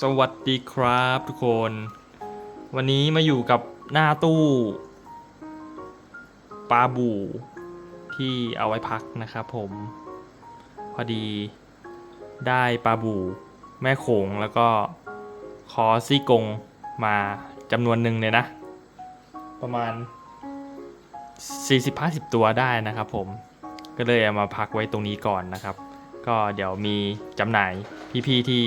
สวัสดีครับทุกคน วันนี้มาอยู่กับหน้าตู้ปลาบู่ที่เอาไว้พักนะครับผม พอดีได้ปลาบู่แม่โขงแล้วก็คอซี่กงมาจำนวนหนึ่งเลยนะ ประมาณ 40-50 ตัวได้นะครับผมก็เลยเอามาพักไว้ตรงนี้ก่อนนะครับ ก็เดี๋ยวมีจำหน่ายพี่ๆที่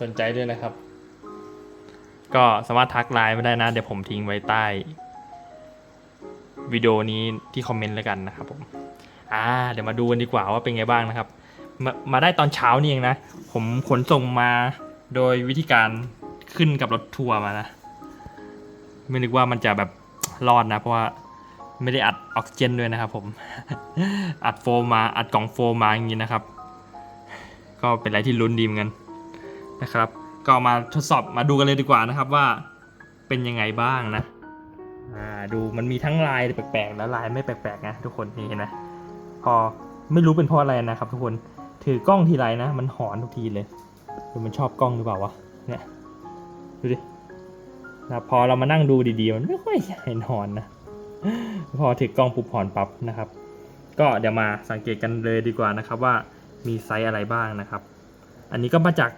สนใจด้วยนะครับ ก็สามารถทักไลน์มาได้นะ เดี๋ยวผมทิ้งไว้ใต้วิดีโอนี้ที่คอมเมนต์แล้วกันนะครับผมอ่าเดี๋ยวมาดูกันดีกว่าว่าเป็นไงบ้างนะครับ มามาได้ตอนเช้านี่เองนะ ผมขนส่งมาโดยวิธีการขึ้นกับรถทัวร์มานะ ไม่นึกว่ามันจะแบบรอดนะ เพราะว่าไม่ได้อัดออกซิเจนด้วยนะครับผม อัดโฟมมา อัดกล่องโฟมมาอย่างนี้นะครับ ก็เป็นอะไรที่ลุ้นดีเหมือนกัน นะครับ ก็มาทดสอบมาดูกันเลยดีกว่านะครับว่าเป็นยังไงบ้างนะอ่าดูมันมีทั้งลายแปลกๆ และลายไม่แปลกๆนะทุกคนนี่เห็นไหมพอไม่รู้เป็นเพราะอะไรนะครับ ทุกคนถือกล้องทีไรนะ มันหอนทุกทีเลยคือมันชอบกล้องหรือเปล่าวะเนี่ยดูดินะพอเรามานั่งดูดีๆ มันไม่ค่อยเห็นหอนนะ พอถือกล้องปุบหอนปั๊บนะครับ ก็เดี๋ยวมาสังเกตกันเลยดีกว่านะครับว่ามีไซส์อะไรบ้างนะครับ อันนี้ก็มาจาก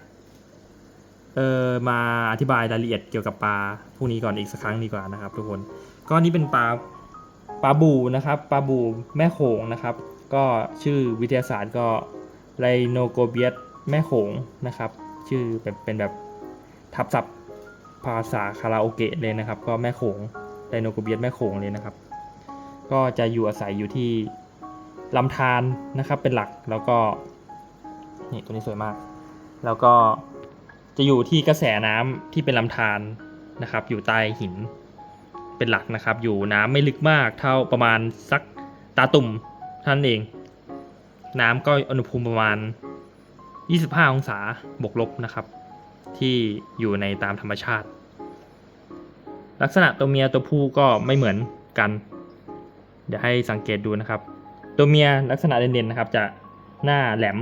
เออมาอธิบายรายละเอียดเกี่ยวกับปลาพวกนี้ก่อนอีกสักครั้งดีกว่านะครับ ทุกคนก็นี่เป็นปลาปลาบูนะครับปลาบูแม่โขงนะครับ ก็ชื่อวิทยาศาสตร์ก็ไลโนโกเบียสแม่โขงนะครับ ชื่อแบบเป็นแบบทับศัพท์ภาษาคาราโอเกะเลยนะครับ ก็แม่โขงไลโนโกเบียสแม่โขงเลยนะครับ ก็จะอยู่อาศัยอยู่ที่ลำธารนะครับเป็นหลักแล้วก็นี่ตัวนี้สวยมาก แล้วก็ จะอยู่ที่กระแสน้ำที่เป็นลำธารนะครับ อยู่ใต้หินเป็นหลักนะครับ อยู่น้ำไม่ลึกมากเท่าประมาณสักตาตุ่มเท่านั้นเอง น้ำก็อุณหภูมิประมาณ 25 องศาบวกลบนะครับ ที่อยู่ในตามธรรมชาติ ลักษณะตัวเมียตัวผู้ก็ไม่เหมือนกัน เดี๋ยวให้สังเกตดูนะครับ ตัวเมียลักษณะเด่นๆนะครับ จะหน้าแหลม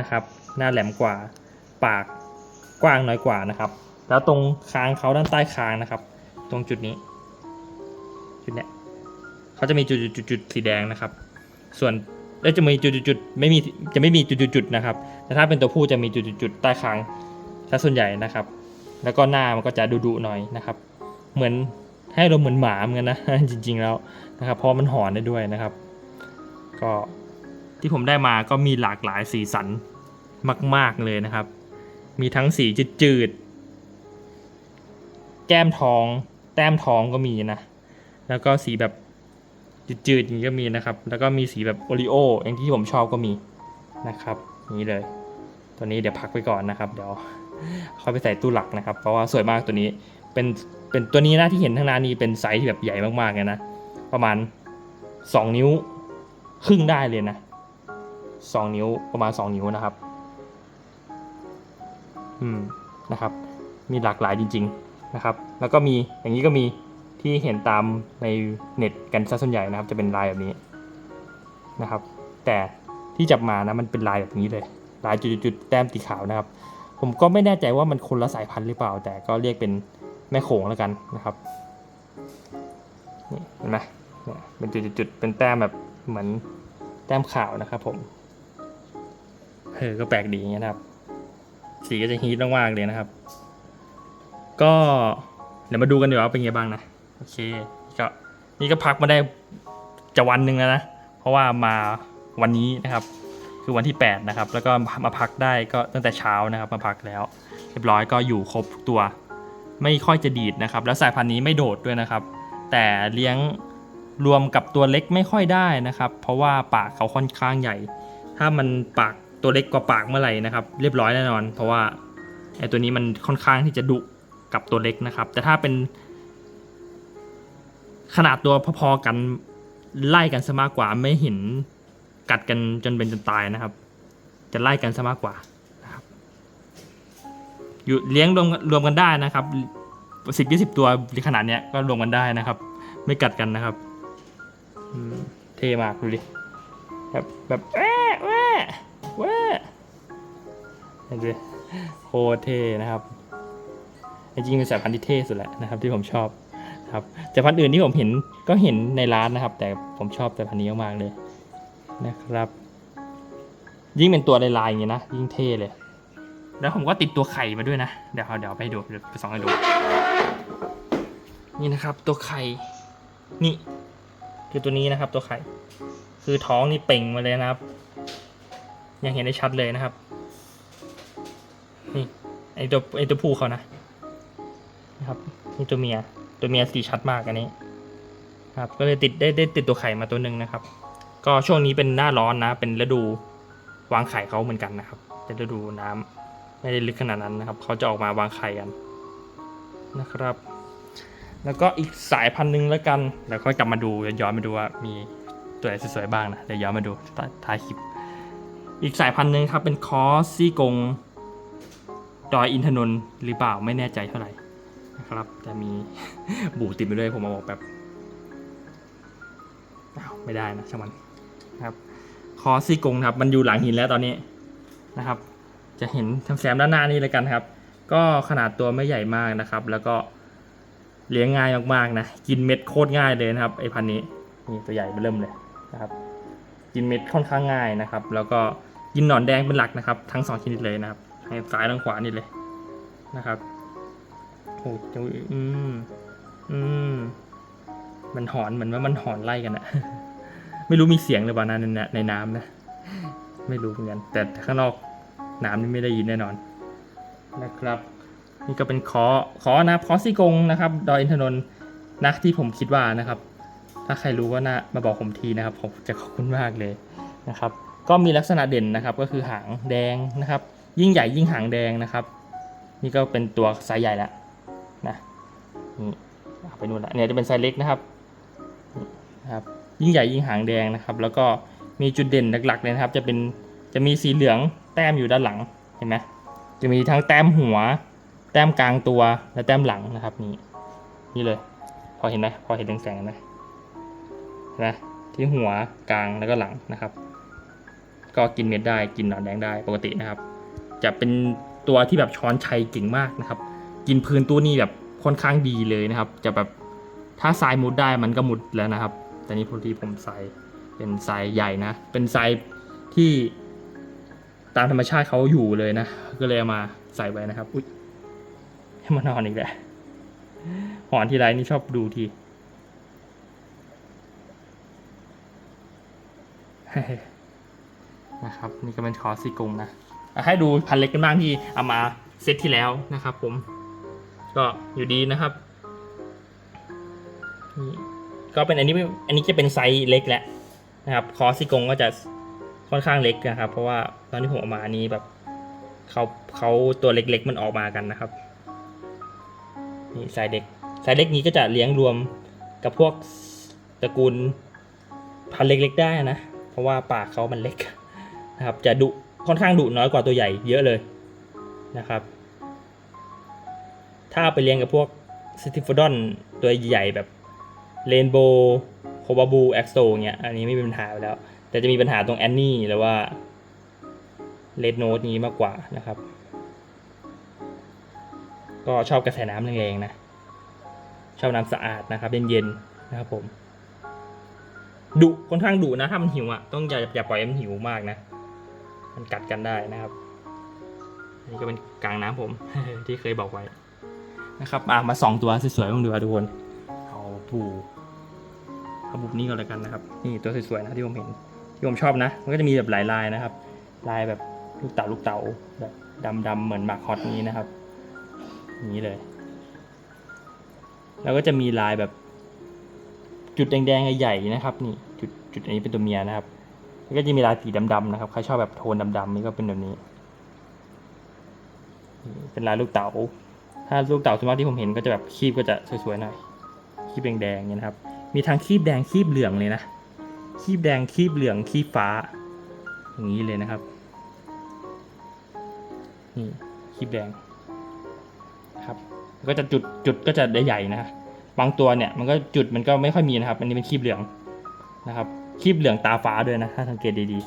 นะครับ หน้าแหลมกว่าปาก กว้างน้อยกว่านะครับ แล้วตรงคางเขาด้านใต้คางนะครับ ตรงจุดนี้ จุดเนี้ยเขาจะมีจุดจุดจุดๆๆสีแดงนะครับ ส่วนแล้วจะมีจุดจุดจุดๆไม่มีจะไม่มีจุดจุดจุดๆๆนะครับ แต่ถ้าเป็นตัวผู้จะมีจุดจุดจุดๆๆใต้คางถ้าส่วนใหญ่นะครับ แล้วก็หน้ามันก็จะดุๆหน่อยนะครับ เหมือนให้เราเหมือนหมาเหมือนกันนะจริง ๆแล้วนะครับ เพราะมันหอนได้ด้วยนะครับ ก็ที่ผมได้มาก็มีหลากหลายสีสันมาก ๆเลยนะครับ มีทั้งสีจืดๆ แก้มทอง แต้มทองก็มีนะ แล้วก็สีแบบจืดๆอย่างนี้ก็มีนะครับ แล้วก็มีสีแบบโอริโออย่างที่ผมชอบก็มีนะครับ นี่เลย ตัวนี้เดี๋ยวพักไปก่อนนะครับ เดี๋ยวเข้าไปใส่ตู้หลักนะครับ เพราะว่าสวยมากตัวนี้ เป็น เป็นตัวนี้นะที่เห็นข้างน้านี้เป็นไซส์ที่แบบใหญ่มากๆเลยนะ ประมาณ 2 นิ้วครึ่งได้เลยนะ 2 นิ้วประมาณ 2 นิ้วนะครับ อืมนะครับ มีหลากหลายจริง ๆนะครับ แล้วก็มีอย่างนี้ก็มีที่เห็นตามในเน็ตกันซะส่วนใหญ่นะครับ จะเป็นลายแบบนี้นะครับ แต่ที่จับมานะมันเป็นลายแบบนี้เลย ลายจุดๆแต้มสีขาวนะครับ ผมก็ไม่แน่ใจว่ามันคนละสายพันธุ์หรือเปล่า แต่ก็เรียกเป็นแม่โขงแล้วกันนะครับนี่เห็นไหมเนี่ยเป็นจุดๆเป็นแต้มแบบเหมือนแต้มขาวนะครับผมเออก็แปลกดีอย่างเงี้ยนะครับ สีก็จะฮีทมากๆเลยนะครับ ก็เดี๋ยวมาดูกันดีกว่าว่าเป็นไงบ้างนะโอเคก็นี่ก็พักมาได้จะวันหนึ่งแล้วนะ เพราะว่ามาวันนี้นะครับ คือวันที่ 8 นะครับ แล้วก็มาพักได้ก็ตั้งแต่เช้านะครับมาพักแล้ว เรียบร้อยก็อยู่ครบทุกตัว ไม่ค่อยจะดีดนะครับ แล้วสายพันธุ์นี้ไม่โดดด้วยนะครับ แต่เลี้ยงรวมกับตัวเล็กไม่ค่อยได้นะครับ เพราะว่าปากเขาค่อนข้างใหญ่ ถ้ามันปาก ตัวเล็กกว่าปากเมื่อไหร่นะครับ เรียบร้อยแน่นอน เพราะว่าไอ้ตัวนี้มันค่อนข้างที่จะดุกับตัวเล็กนะครับ แต่ถ้าเป็น ขนาดตัวพอๆกันไล่กันซะมากกว่าไม่เห็นกัดกันจนเป็นจนตายนะครับ จะไล่กันซะมากกว่านะครับอยู่เลี้ยงรวมรวมกันได้นะครับสิบยี่สิบตัวขนาดเนี้ยก็รวมกันได้นะครับ ไม่กัดกันนะครับเท่มากดูดิแบบแบบแว่แว่ ว่เห็นดิโคเทนะครับ จริงๆเป็นสายพันธุ์ที่เท่สุดแหละนะครับ ที่ผมชอบครับแต่พันธุ์อื่นที่ผมเห็นก็เห็นในร้านนะครับ แต่ผมชอบสายพันธุ์นี้มากเลยนะครับ ยิ่งเป็นตัวลายๆอย่างเงี้นะยิ่งเท่เลย แล้วผมก็ติดตัวไข่มาด้วยนะ เดี๋ยวเอาเดี๋ยวไปดูเดี๋ยวไปส่องให้ดู นี่นะครับ ตัวไข่นี่ คือตัวนี้นะครับ ตัวไข่ คือท้องนี่เป่งมาเลยนะครับ ยังเห็นได้ชัดเลยนะครับ นี่ไอตัวไอตัวผู้เขานะนะครับนี่ตัวเมียตัวเมียสีชัดมากอันนี้ครับก็เลยติดได้ได้ติดตัวไข่มาตัวหนึ่งนะครับ ก็ช่วงนี้เป็นหน้าร้อนนะ เป็นฤดูวางไข่เขาเหมือนกันนะครับ เป็นฤดูน้ำไม่ได้ลึกขนาดนั้นนะครับเขาจะออกมาวางไข่กันนะครับ แล้วก็อีกสายพันธุ์หนึ่งแล้วกันเดี๋ยวค่อยกลับมาดูย้อนมาดูว่ามีตัวไหนสวยๆบ้างนะเดี๋ยวย้อนมาดูท้ายคลิป อีกสายพันธุ์หนึ่งครับเป็นคอสซี่กง ดอยอินทนนท์หรือเปล่าไม่แน่ใจเท่าไหร่นะครับ แต่มีบูติดไปด้วยผมมาบอกแบบอ้าวไม่ได้นะช่างมันนะครับ คอสซี่กงครับ มันอยู่หลังหินแล้วตอนนี้นะครับ จะเห็นแซมด้านหน้านี่เลยกันครับ ก็ขนาดตัวไม่ใหญ่มากนะครับ แล้วก็เลี้ยงง่ายมากๆนะ กินเม็ดโคตรง่ายเลยนะครับไอ้พันธุ์นี้นี่ตัวใหญ่เริ่มเลยนะครับ กินเม็ดค่อนข้างง่ายนะครับ แล้วก็กินหนอนแดงเป็นหลักนะครับ ทั้งสองชนิดเลยนะครับทั้งซ้ายทั้งขวานี่เลยนะครับโอ้ยอืมอืมมันหอนเหมือนว่ามันหอนไล่กันอะไม่รู้มีเสียงหรือเปล่านะในในในน้ำนะ ไม่รู้เหมือนกัน แต่ข้างนอกน้ำนี่ไม่ได้ยินแน่นอนนะครับ นี่ก็เป็นคอคอนะคอซี่กงนะครับ ดอยอินทนนท์นะที่ผมคิดว่านะครับ ถ้าใครรู้ก็น่ามาบอกผมทีนะครับผมจะขอบคุณมากเลยนะครับ ก็มีลักษณะเด่นนะครับก็คือหางแดงนะครับ ยิ่งใหญ่ยิ่งหางแดงนะครับ นี่ก็เป็นตัวไซส์ใหญ่แล้วนะนี่เอไปนู่นละเนี่ยจะเป็นไซส์เล็กนะครับนะครับ ยิ่งใหญ่ยิ่งหางแดงนะครับ แล้วก็มีจุดเด่นหลักๆเลยนะครับ จะเป็นจะมีสีเหลืองแต้มอยู่ด้านหลังเห็นไหมจะมีทั้งแต้มหัว แต้มกลางตัวและแต้มหลังนะครับนี่นี่เลย พอเห็นไหมพอเห็นแสงๆไหม นไหมที่หัวกลางแล้วก็หลังนะครับ ก็กินเม็ดได้กินหนอนแดงได้ปกตินะครับ จะเป็นตัวที่แบบช้อนชัยเก่งมากนะครับ กินพื้นตัวนี้แบบค่อนข้างดีเลยนะครับ จะแบบถ้าทรายมุดได้มันก็มุดแล้วนะครับ แต่นี่พอดีผมใส่เป็นทรายใหญ่นะ เป็นทรายที่ตามธรรมชาติเขาอยู่เลยนะ ก็เลยเอามาใส่ไว้นะครับ อุ๊ยให้มันนอนอีกแหละหอนทีไรนี่ชอบดูที นะครับนี่ก็เป็นคอสีกงนะให้ดูพันเล็กกันบ้างที่เอามาเซตที่แล้วนะครับ ผม ก็อยู่ดีนะครับนี่ก็เป็นอันนี้อันนี้จะเป็นไซส์เล็กแหละนะครับ คอสีกงก็จะค่อนข้างเล็กนะครับ เพราะว่าตอนที่ผมเอามานี้แบบเขาเขาตัวเล็กๆมันออกมากันนะครับนี่ไซส์เด็กไซส์เล็กนี้ก็จะเลี้ยงรวมกับพวกตระกูลพันเล็กๆได้นะ ราะว่าปากเขามันเล็กนะครับ จะดุค่อนข้างดุน้อยกว่าตัวใหญ่เยอะเลยนะครับ ถ้าไปเลี้ยงกับพวกสติฟดอนตัวใหญ่แบบเรนโบว์โคบาบูแอ็กโซเงี้ยอันนี้ไม่มีปัญหาแล้ว แต่จะมีปัญหาตรงแอนนี่หรือว่าเลดโนดนี้มากกว่านะครับ ก็ชอบกระแสน้ำแรงๆนะ ชอบน้ำสะอาดนะครับ เย็นๆนะครับผม ดุค่อนข้างดุนะ ถ้ามันหิวอะต้องอย่าอย่าปล่อยมันหิวมากนะ มันกัดกันได้นะครับนนี้ก็เป็นกลางน้ำผม ที่เคยบอกไว้นะครับมามาสองตัวสวยๆบ้างดูทุกคนเอาบูเอาบุบนี่ก็แล้วกันนะครับ นี่ตัวสวยๆนะที่ผมเห็นที่ผมชอบนะ มันก็จะมีแบบหลายลายนะครับ ลายแบบลูกเต่าลูกเต่าแบบดำๆเหมือนหมากฮอตนี้นะครับนี้เลย แล้วก็จะมีลายแบบ จุดแดงๆใหญ่ๆนะครับนี่จุดจุดอันนี้เป็นตัวเมียนะครับแล้วก็จะมีลายสีดำๆนะครับใครชอบแบบโทนดำๆนี่ก็เป็นแบบนี้ เป็นลายลูกเต๋าถ้าลูกเต๋าส่วนมากที่ผมเห็นก็จะแบบคีบก็จะสวยๆหน่อยคีบแดงๆเนี่ยนะครับ มีทั้งคีบแดงคีบเหลืองเลยนะคีบแดงคีบเหลืองคีบฟ้า อย่างนี้เลยนะครับนี่คีบแดงครับ ก็จะจุดจุดก็จะได้ใหญ่นะ บางตัวเนี่ยมันก็จุดมันก็ไม่ค่อยมีนะครับ อันนี้เป็นคีบเหลืองนะครับคีบเหลืองตาฟ้าด้วยนะถ้าสังเกตดี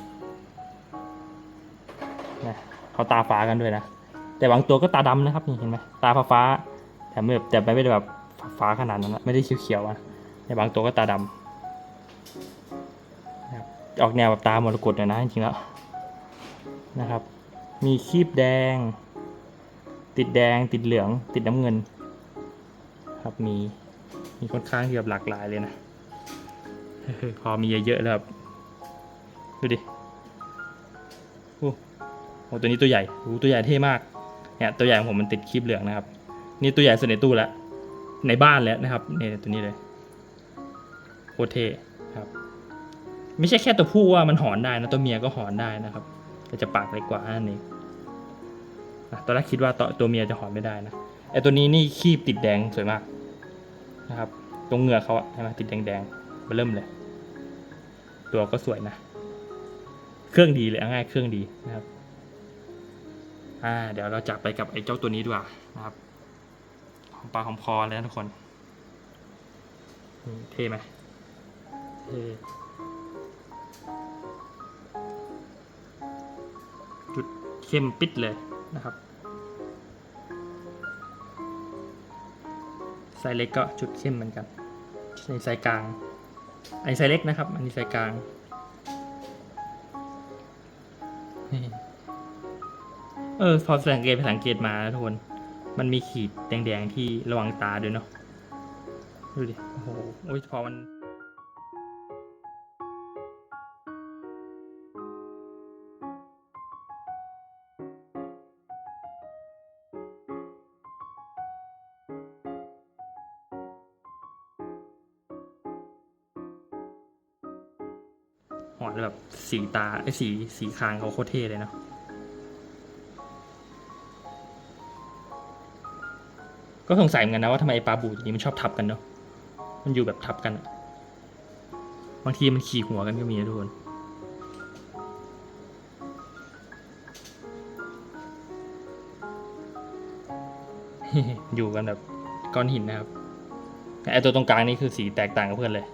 ๆนะเขาตาฟ้ากันด้วยนะ แต่บางตัวก็ตาดำนะครับนี่เห็นไหมตาฟ้าฟ้าแต่ไม่แบบแต่ไม่ได้แบบฟ้าขนาดนั้นนะไม่ได้เขียวๆอะแต่บางตัวก็ตาดำนะครับออกแนวแบบตามรกตหน่ยนะจริงๆแล้วนะครับ มีคีบแดง ติดแดงติดเหลือง ติดน้ำเงิน ครับมี มีค่อนข้างที่แบบหลากหลายเลยนะพอมีเยอะๆแล้วครับ ดูดิโอ้โหตัวนี้ตัวใหญ่โอ้ตัวใหญ่เท่มาก เนี่ยตัวใหญ่ของผมมันติดคลิปเหลืองนะครับ นี่ตัวใหญ่สุดในตู้แล้วในบ้านแล้วนะครับเนี่ยตัวนี้เลยโคตรเท่ครับ ไม่ใช่แค่ตัวผู้ว่ามันหอนได้นะตัวเมียก็หอนได้นะครับแต่จะปากเล็กกว่านั่นเองอะตอนแรกคิดว่าตัวตัวเมียจะหอนไม่ได้นะไอตัวนี้นี่คีบติดแดงสวยมาก นะครับ ตรงเหงือกเขาอะใช่ไหมติดแดงๆมาเริ่มเลย ตัวก็สวยนะ เครื่องดีเลยง่ายเครื่องดีนะครับ อ่า เดี๋ยวเราจับไปกับไอ้เจ้าตัวนี้ดีกว่านะครับหอมปากหอมคอเลยนะทุกคนเท่ไหมเท่จุดเข้มปิดเลยนะครับ ไซส์เล็กก็จุดเข้มเหมือนกันในไซส์กลางอันนี้ไซส์เล็กนะครับ อันนี้ไซส์กลางเออพอสังเกตไปสังเกตมาทุกคนมันมีขีดแดงๆที่ระวังตาด้วยเนาะดูดิโอ้โหโอ้ยพอมัน สีตาไอ้สีสีคางเขาโคตรเท่เลยเนาะก็สงสัยเหมือนกันนะว่าทำไมไอ้ปลาบูตัวนี้มันชอบทับกันเนาะมันอยู่แบบทับกันบางทีมันขี่หัวกันก็มีนะทุกคนอยู่กันแบบก้อนหินนะครับไอตัวตรงกลางนี่คือสีแตกต่างกับเพื่อนเลย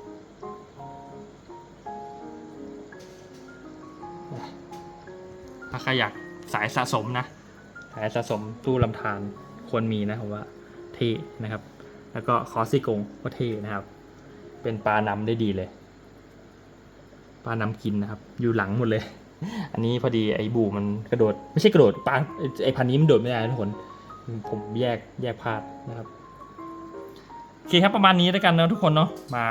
ครอยากสายสะสมนะ สายสะสมตู้ลำธารควรมีนะผมว่าเท่นะครับ แล้วก็คอสซี่กงก็เท่นะครับ เป็นปลานำได้ดีเลย ปลานำกินนะครับ อยู่หลังหมดเลย อันนี้พอดีไอ้บูมันกระโดด ไม่ใช่กระโดดปลาไอ้พันนี้มันโดดไม่ได้ทุกคนผมแยกแยกพลาดนะครับโอเคครับประมาณนี้แล้วกันนะทุกคนเนาะมา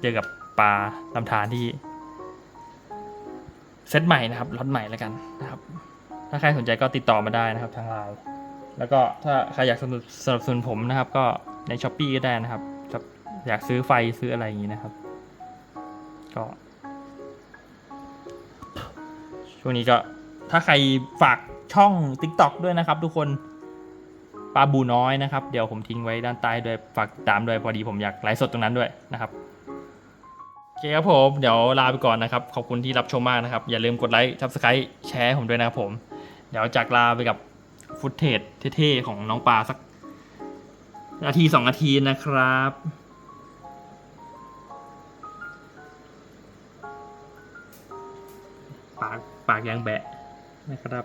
เจอกับปลาลำธารที่ เซตใหม่นะครับล็อตใหม่แล้วกันนะครับ ถ้าใครสนใจก็ติดต่อมาได้นะครับทางไลน์แล้วก็ถ้าใครอยากสนับสนับสนุนผมนะครับ ก็ในช้อปปีก็ได้นะครับจะอยากซื้อไฟซื้ออะไรอย่างนี้นะครับ ก็ ช่วงนี้ก็ ถ้าใครฝากช่อง TikTok ด้วยนะครับ ทุกคนปลาบูน้อยนะครับ เดี๋ยวผมทิ้งไว้ด้านใต้ด้วยฝากดตามด้วยพอดีผมอยากไลฟ์สดตรงนั้นด้วยนะครับ โอเคครับผม เดี๋ยวลาไปก่อนนะครับ ขอบคุณที่รับชมมากนะครับ อย่าลืมกดไลค์ subscribe แชร์ผมด้วยนะครับผม เดี๋ยวจากลาไปกับฟุตเทจเท่ๆของน้องปลาสักนาทีสองนาทีนะครับปากปากยังแบะนะครับ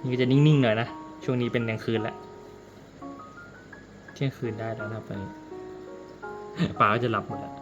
นี่ก็จะนิ่งๆหน่อยนะ ช่วงนี้เป็นกลางคืนแล้วเที่ยงคืนได้แล้วนะครับตอนนี้ปลาก็จะหลับหมดแล้ว